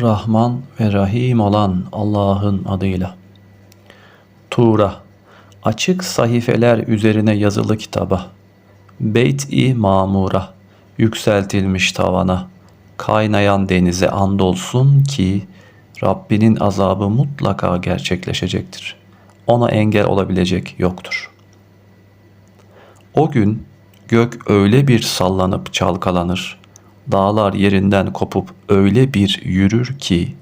Rahman ve Rahim olan Allah'ın adıyla. Tura, açık sahifeler üzerine yazılı kitaba, Beyt-i Mamura, yükseltilmiş tavana, kaynayan denize andolsun ki Rabbinin azabı mutlaka gerçekleşecektir. Ona engel olabilecek yoktur. O gün gök öyle bir sallanıp çalkalanır, dağlar yerinden kopup öyle bir yürür ki,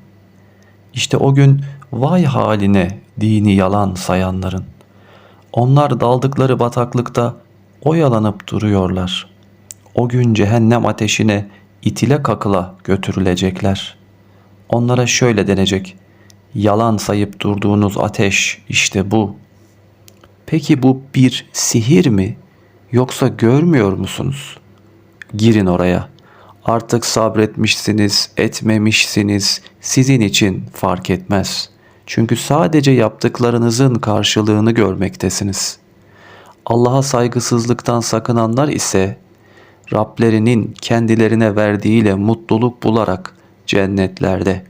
işte o gün vay haline dini yalan sayanların. Onlar daldıkları bataklıkta oyalanıp duruyorlar. O gün cehennem ateşine itile kakıla götürülecekler. Onlara şöyle denecek. Yalan sayıp durduğunuz ateş işte bu. Peki bu bir sihir mi yoksa görmüyor musunuz? Girin oraya. Artık sabretmişsiniz, etmemişsiniz. Sizin için fark etmez. Çünkü sadece yaptıklarınızın karşılığını görmektesiniz. Allah'a saygısızlıktan sakınanlar ise Rablerinin kendilerine verdiğiyle mutluluk bularak cennetlerde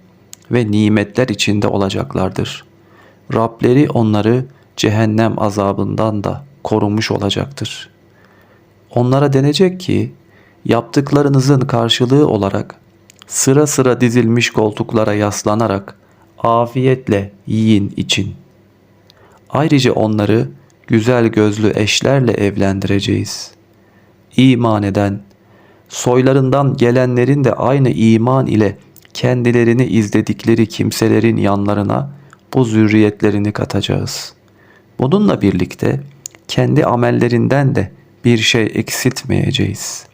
ve nimetler içinde olacaklardır. Rableri onları cehennem azabından da korumuş olacaktır. Onlara denecek ki yaptıklarınızın karşılığı olarak sıra sıra dizilmiş koltuklara yaslanarak afiyetle yiyin için. Ayrıca onları güzel gözlü eşlerle evlendireceğiz. İman eden, soylarından gelenlerin de aynı iman ile kendilerini izledikleri kimselerin yanlarına bu zürriyetlerini katacağız. Bununla birlikte kendi amellerinden de bir şey eksiltmeyeceğiz.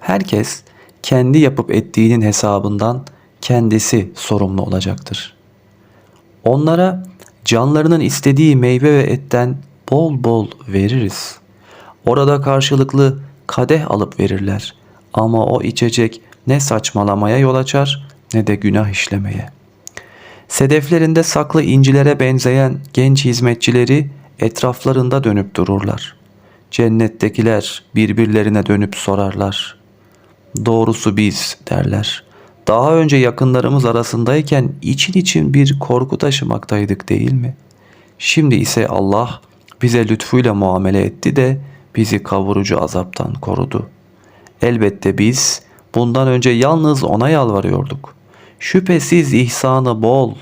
Herkes kendi yapıp ettiğinin hesabından kendisi sorumlu olacaktır. Onlara canlarının istediği meyve ve etten bol bol veririz. Orada karşılıklı kadeh alıp verirler. Ama o içecek ne saçmalamaya yol açar ne de günah işlemeye. Sedeflerinde saklı incilere benzeyen genç hizmetçileri etraflarında dönüp dururlar. Cennettekiler birbirlerine dönüp sorarlar. Doğrusu biz derler. Daha önce yakınlarımız arasındayken için için bir korku taşımaktaydık değil mi? Şimdi ise Allah bize lütfuyla muamele etti de bizi kavurucu azaptan korudu. Elbette biz bundan önce yalnız ona yalvarıyorduk. Şüphesiz ihsanı bol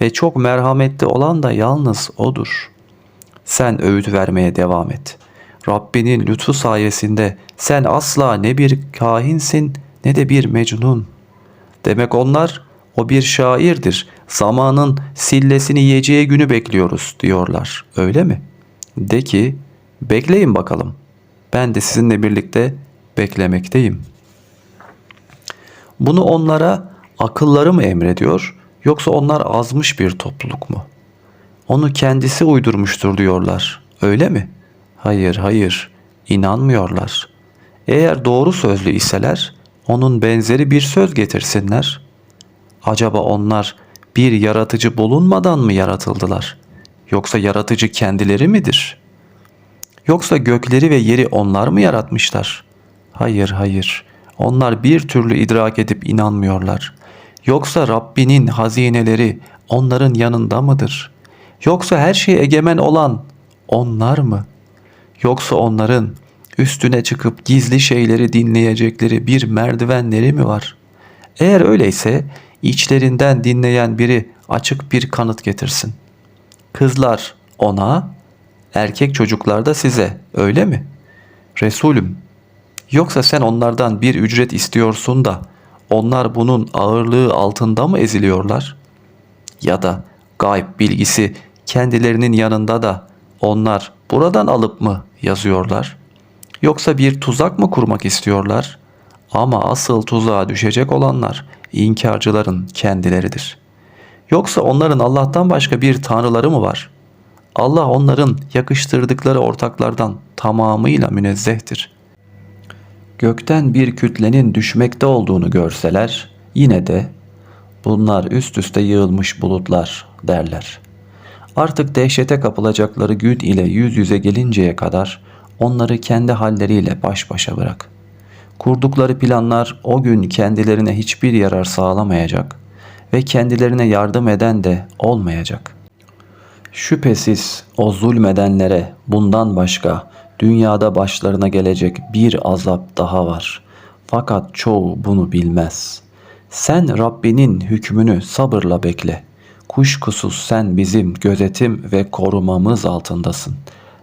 ve çok merhametli olan da yalnız odur. Sen öğüt vermeye devam et. Rabbinin lütfu sayesinde sen asla ne bir kahinsin ne de bir mecnun. Demek onlar o bir şairdir. Zamanın sillesini yiyeceği günü bekliyoruz diyorlar. Öyle mi? De ki bekleyin bakalım. Ben de sizinle birlikte beklemekteyim. Bunu onlara akılları mı emrediyor yoksa onlar azmış bir topluluk mu? Onu kendisi uydurmuştur diyorlar. Öyle mi? Hayır, hayır. İnanmıyorlar. Eğer doğru sözlü iseler onun benzeri bir söz getirsinler. Acaba onlar bir yaratıcı bulunmadan mı yaratıldılar? Yoksa yaratıcı kendileri midir? Yoksa gökleri ve yeri onlar mı yaratmışlar? Hayır, hayır. Onlar bir türlü idrak edip inanmıyorlar. Yoksa Rabbinin hazineleri onların yanında mıdır? Yoksa her şeye egemen olan onlar mı? Yoksa onların üstüne çıkıp gizli şeyleri dinleyecekleri bir merdivenleri mi var? Eğer öyleyse içlerinden dinleyen biri açık bir kanıt getirsin. Kızlar ona, erkek çocuklar da size, öyle mi? Resulüm, yoksa sen onlardan bir ücret istiyorsun da onlar bunun ağırlığı altında mı eziliyorlar? Ya da gayb bilgisi kendilerinin yanında da onlar buradan alıp mı yazıyorlar? Yoksa bir tuzak mı kurmak istiyorlar? Ama asıl tuzağa düşecek olanlar inkarcıların kendileridir. Yoksa onların Allah'tan başka bir tanrıları mı var? Allah onların yakıştırdıkları ortaklardan tamamıyla münezzehtir. Gökten bir kütlenin düşmekte olduğunu görseler yine de bunlar üst üste yığılmış bulutlar derler. Artık dehşete kapılacakları gün ile yüz yüze gelinceye kadar onları kendi halleriyle baş başa bırak. Kurdukları planlar o gün kendilerine hiçbir yarar sağlamayacak ve kendilerine yardım eden de olmayacak. Şüphesiz o zulmedenlere bundan başka dünyada başlarına gelecek bir azap daha var. Fakat çoğu bunu bilmez. Sen Rabbinin hükmünü sabırla bekle. Kuşkusuz sen bizim gözetim ve korumamız altındasın.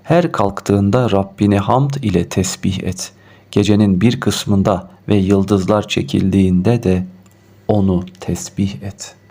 Her kalktığında Rabbini hamd ile tesbih et. Gecenin bir kısmında ve yıldızlar çekildiğinde de onu tesbih et.''